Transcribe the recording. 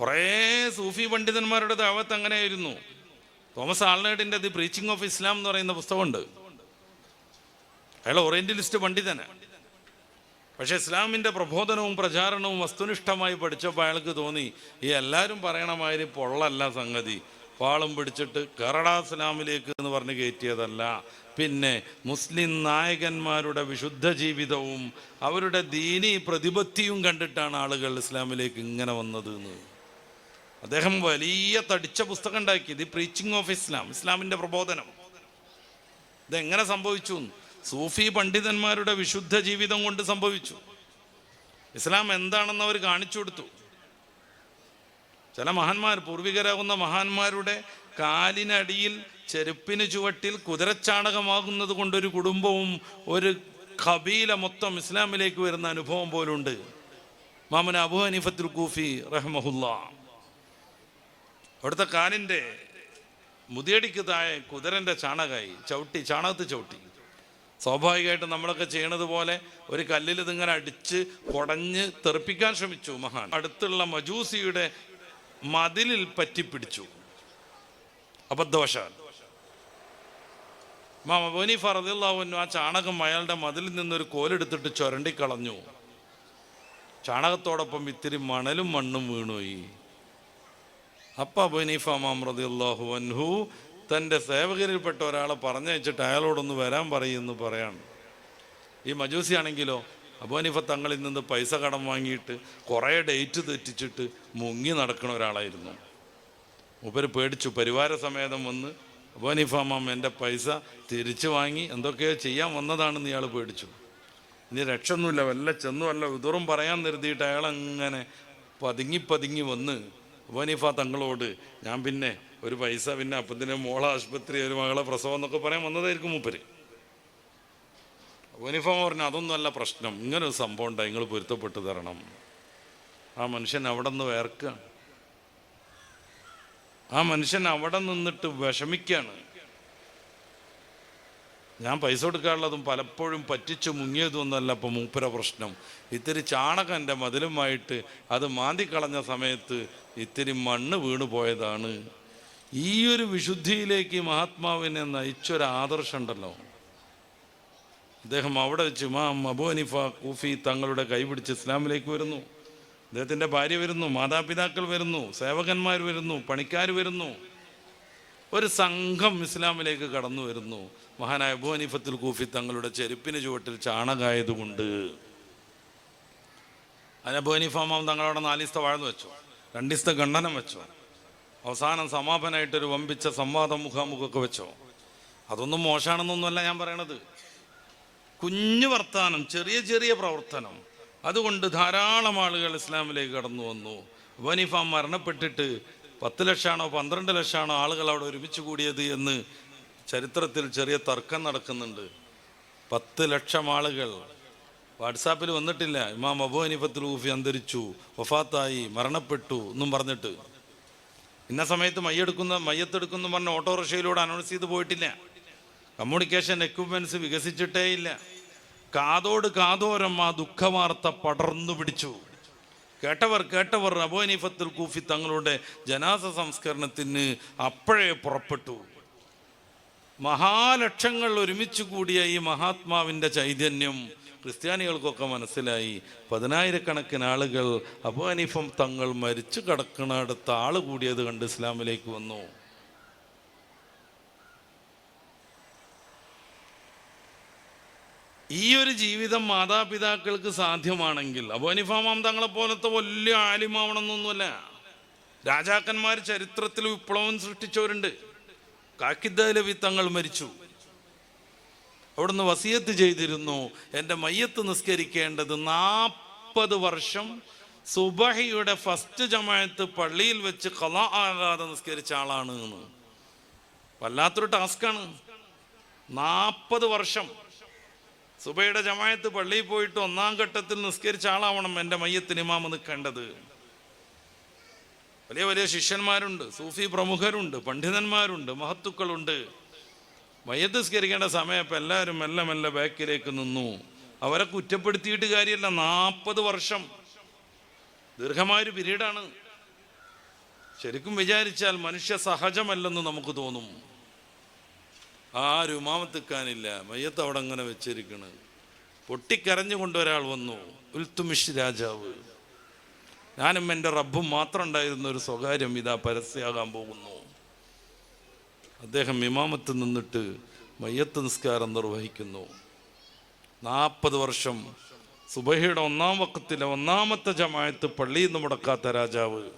കുറേ സൂഫി പണ്ഡിതന്മാരുടെ ദാവത്ത് അങ്ങനെയായിരുന്നു. തോമസ് ആൾനേഡിന്റെ ദി പ്രീച്ചിങ് ഓഫ് ഇസ്ലാം എന്ന് പറയുന്ന പുസ്തകമുണ്ട്. അയാൾ ഓറിയന്റലിസ്റ്റ് പണ്ഡിതനാണ് പക്ഷെ ഇസ്ലാമിന്റെ പ്രബോധനവും പ്രചാരണവും വസ്തുനിഷ്ഠമായി പഠിച്ചപ്പോൾ അയാൾക്ക് തോന്നി ഈ എല്ലാവരും പറയണമാതിരി പൊള്ളല്ല സംഗതി. പാളും പിടിച്ചിട്ട് കറടാ ഇസ്ലാമിലേക്ക് എന്ന് പറഞ്ഞ് കയറ്റിയതല്ല. പിന്നെ മുസ്ലിം നായകന്മാരുടെ വിശുദ്ധ ജീവിതവും അവരുടെ ദീനി പ്രതിപത്തിയും കണ്ടിട്ടാണ് ആളുകൾ ഇസ്ലാമിലേക്ക് ഇങ്ങനെ വന്നത് എന്ന്. അദ്ദേഹം വലിയ തടിച്ച പുസ്തകം ഉണ്ടാക്കി ദി പ്രീച്ചിങ് ഓഫ് ഇസ്ലാം ഇസ്ലാമിന്റെ പ്രബോധനം. ഇതെങ്ങനെ സംഭവിച്ചു? സൂഫി പണ്ഡിതന്മാരുടെ വിശുദ്ധ ജീവിതം കൊണ്ട് സംഭവിച്ചു. ഇസ്ലാം എന്താണെന്ന് അവർ കാണിച്ചു കൊടുത്തു. ചില മഹാന്മാർ പൂർവികരാകുന്ന മഹാന്മാരുടെ കാലിനടിയിൽ ചെരുപ്പിന് ചുവട്ടിൽ കുതിരച്ചാണകമാകുന്നത് കൊണ്ടൊരു കുടുംബവും ഒരു ഖബീല മൊത്തം ഇസ്ലാമിലേക്ക് വരുന്ന അനുഭവം പോലുണ്ട്. മാമൻ അബു ഹനീഫത്തുൽ കൂഫി റഹ്മഹുല്ല. അവിടുത്തെ കാലിന്റെ മുതിയടിക്ക് താഴെ കുതിരന്റെ ചാണകമായി ചവിട്ടി ചാണകത്ത് ചവിട്ടി. സ്വാഭാവികമായിട്ട് നമ്മളൊക്കെ ചെയ്യണത് പോലെ ഒരു കല്ലിൽ ഇതിങ്ങനെ അടിച്ച് കുടഞ്ഞ് തെറിപ്പിക്കാൻ ശ്രമിച്ചു മഹാൻ. അടുത്തുള്ള മജൂസിയുടെ മതിലിൽ പറ്റിപ്പിടിച്ചു. അബദ്ധവശ മാമ ബോനിഫ റദിള്ളാവുന്നു ആ ചാണകം അയാളുടെ മതിലിൽ നിന്നൊരു കോലെടുത്തിട്ട് ചുരണ്ടിക്കളഞ്ഞു. ചാണകത്തോടൊപ്പം ഇത്തിരി മണലും മണ്ണും വീണുപോയി. അപ്പ ബനീഫ മാമൃതിള്ളാഹു അൻഹു തന്റെ സേവകരിൽപ്പെട്ട ഒരാളെ പറഞ്ഞയച്ചിട്ട് അയാളോടൊന്ന് വരാൻ പറയുമെന്ന് പറയാണ് ഈ മജൂസി ആണെങ്കിലോ അബോനിഫ തങ്ങളിൽ നിന്ന് പൈസ കടം വാങ്ങിയിട്ട് കുറേ ഡേറ്റ് തെറ്റിച്ചിട്ട് മുങ്ങി നടക്കുന്ന ഒരാളായിരുന്നു. മൂപ്പര് പേടിച്ചു. പരിവാര സമേതം വന്ന് അബോനിഫ മാം എന്റെ പൈസ തിരിച്ചു വാങ്ങി എന്തൊക്കെയോ ചെയ്യാൻ വന്നതാണെന്ന് ഇയാൾ പേടിച്ചു. ഇനി രക്ഷൊന്നുമില്ല വല്ല ചെന്നു വല്ല പറയാൻ നിർത്തിയിട്ട് അയാൾ അങ്ങനെ പതുങ്ങി പതുങ്ങി വന്ന് വനീഫ തങ്ങളോട് ഞാൻ പിന്നെ ഒരു പൈസ പിന്നെ അപ്പത്തിന്റെ മോളെ ആശുപത്രി ഒരു മകളെ പ്രസവം എന്നൊക്കെ പറയാൻ വന്നതായിരിക്കും മൂപ്പര്. വനീഫ പറഞ്ഞു അതൊന്നുമല്ല പ്രശ്നം. ഇങ്ങനെ ഒരു സംഭവം ഉണ്ടായി. നിങ്ങൾ പൊരുത്തപ്പെട്ട് തരണം. ആ മനുഷ്യൻ അവിടെ നിന്ന് വേർക്കുകയാണ് ആ മനുഷ്യൻ അവിടെ നിന്നിട്ട് വിഷമിക്കുകയാണ് ഞാൻ പൈസ കൊടുക്കാനുള്ളതും പലപ്പോഴും പറ്റിച്ചു മുങ്ങിയതൊന്നുമല്ല ഇപ്പം മൂപ്പര പ്രശ്നം. ഇത്തിരി ചാണകം എന്റെ മതിലുമായിട്ട് അത് മാന്തി കളഞ്ഞ സമയത്ത് ഇത്തിരി മണ്ണ് വീണു പോയതാണ്. ഈ ഒരു വിശുദ്ധിയിലേക്ക് മഹാത്മാവിനെ നയിച്ചൊരു ആദർശം ഉണ്ടല്ലോ. അദ്ദേഹം അവിടെ വെച്ച് മാം അബു അനിഫ കൂഫി തങ്ങളുടെ കൈപിടിച്ച് ഇസ്ലാമിലേക്ക് വരുന്നു. അദ്ദേഹത്തിന്റെ ഭാര്യ വരുന്നു മാതാപിതാക്കൾ വരുന്നു സേവകന്മാർ വരുന്നു പണിക്കാർ വരുന്നു. ഒരു സംഘം ഇസ്ലാമിലേക്ക് കടന്നു വരുന്നു. മഹാനായ ബോനിഫത്തുൽ കൂഫി തങ്ങളുടെ ചെരുപ്പിന് ചുവട്ടിൽ ചാണകായതുകൊണ്ട്. അതിനെ അബു ഹനീഫാമാം തങ്ങളവിടെ നാലിസ്ത വാഴ്ന്നു വെച്ചു. രണ്ടിസ്ത ഖണ്ഡനം വെച്ചു. അവസാനം സമാപനമായിട്ടൊരു വമ്പിച്ച സംവാദം മുഖാമുഖമൊക്കെ വെച്ചോ. അതൊന്നും മോശമാണെന്നൊന്നുമല്ല ഞാൻ പറയണത്. കുഞ്ഞു വർത്താനം ചെറിയ ചെറിയ പ്രവർത്തനം. അതുകൊണ്ട് ധാരാളം ആളുകൾ ഇസ്ലാമിലേക്ക് കടന്നു വന്നു. വനിഫ മരണപ്പെട്ടിട്ട് പത്ത് ലക്ഷമാണോ പന്ത്രണ്ട് ലക്ഷമാണോ ആളുകൾ അവിടെ ഒരുമിച്ച് കൂടിയത് എന്ന് ചരിത്രത്തിൽ ചെറിയ തർക്കം നടക്കുന്നുണ്ട്. പത്ത് ലക്ഷം ആളുകൾ. വാട്സാപ്പിൽ വന്നിട്ടില്ല. ഇമാം അബു ഹനീഫത്തുൽ ഊഫി അന്തരിച്ചു വഫാത്തായി മരണപ്പെട്ടു എന്നും പറഞ്ഞിട്ട്. ഇന്ന സമയത്ത് മയ്യെടുക്കുന്ന മയ്യത്തെടുക്കുന്നു പറഞ്ഞ ഓട്ടോറിക്ഷയിലൂടെ അനൗൺസ് ചെയ്ത് പോയിട്ടില്ല. കമ്മ്യൂണിക്കേഷൻ എക്യുപ്മെന്റ്സ് വികസിച്ചിട്ടേ ഇല്ല കാതോട് കാതോരം ആ ദുഃഖവാർത്ത പടർന്നു പിടിച്ചു. കേട്ടവർ കേട്ടവർ അബോനീഫത്തുൽ കൂഫി തങ്ങളുടെ ജനാസ സംസ്കരണത്തിന് അപ്പോഴേ പുറപ്പെട്ടു. മഹാലക്ഷങ്ങൾ ഒരുമിച്ച് കൂടിയ ഈ മഹാത്മാവിന്റെ ചൈതന്യം ക്രിസ്ത്യാനികൾക്കൊക്കെ മനസ്സിലായി. പതിനായിരക്കണക്കിന് ആളുകൾ അബോ അനിഫം തങ്ങൾ മരിച്ചു കിടക്കുന്നിടത്ത് ആൾ കൂടിയത് കണ്ട് ഇസ്ലാമിലേക്ക് വന്നു. ഈ ഒരു ജീവിതം മാതാപിതാക്കൾക്ക് സാധ്യമാണെങ്കിൽ അബു ഹനീഫാമാം തങ്ങളെ പോലത്തെ വലിയ ആലിമാവണമെന്നൊന്നുമല്ല. രാജാക്കന്മാർ ചരിത്രത്തിൽ വിപ്ലവം സൃഷ്ടിച്ചവരുണ്ട്. കാക്കിദ്ദലവി തങ്ങൾ മരിച്ചു. അവിടുന്ന് വസിയത്ത് ചെയ്തിരുന്നു. എന്റെ മയ്യത്ത് നിസ്കരിക്കേണ്ടത് നാൽപ്പത് വർഷം സുബഹിയുടെ ഫസ്റ്റ് ജമായത്ത് പള്ളിയിൽ വെച്ച് കല ആകാതെ നിസ്കരിച്ച ആളാണ് എന്ന്. വല്ലാത്തൊരു ടാസ്ക്കാണ്. നാൽപ്പത് വർഷം. സുബയുടെ ജമായത്ത് പള്ളിയിൽ പോയിട്ട് ഒന്നാം ഘട്ടത്തിൽ നിസ്കരിച്ച ആളാവണം എന്റെ മയ്യത്തിന് ഇമാമ നിൽക്കേണ്ടത് വലിയ വലിയ ശിഷ്യന്മാരുണ്ട് സൂഫി പ്രമുഖരുണ്ട് പണ്ഡിതന്മാരുണ്ട് മഹത്തുക്കളുണ്ട്. മയ്യത്ത് നിസ്കരിക്കേണ്ട സമയം ഇപ്പം എല്ലാവരും മെല്ലെ മെല്ലെ ബാക്കിലേക്ക് നിന്നു. അവരെ കുറ്റപ്പെടുത്തിയിട്ട് കാര്യമല്ല നാൽപ്പത് വർഷം. ദീർഘമായൊരു പീരീഡാണ്. ശരിക്കും വിചാരിച്ചാൽ മനുഷ്യ സഹജമല്ലെന്ന് നമുക്ക് തോന്നും. ആരും ഉമാമത്തിക്കാനില്ല മയ്യത്ത് അവിടെ അങ്ങനെ വെച്ചിരിക്കണ് പൊട്ടിക്കരഞ്ഞുകൊണ്ട് ഒരാൾ വന്നു. ഉൽത്തുമിഷ് രാജാവ്. ഞാനും എന്റെ റബ്ബും മാത്രം ഉണ്ടായിരുന്ന ഒരു സ്വകാര്യം ഇതാ പരസ്യമാകാൻ പോകുന്നു. അദ്ദേഹം ഇമാമത്ത് നിന്നിട്ട് മയ്യത്ത് നിസ്കാരം നിർവഹിക്കുന്നു. നാൽപ്പത് വർഷം സുബഹിയുടെ ഒന്നാം വക്കത്തിലെ ഒന്നാമത്തെ ജമായത്ത് പള്ളിയിൽ നിന്ന് മുടക്കാത്ത രാജാവ്.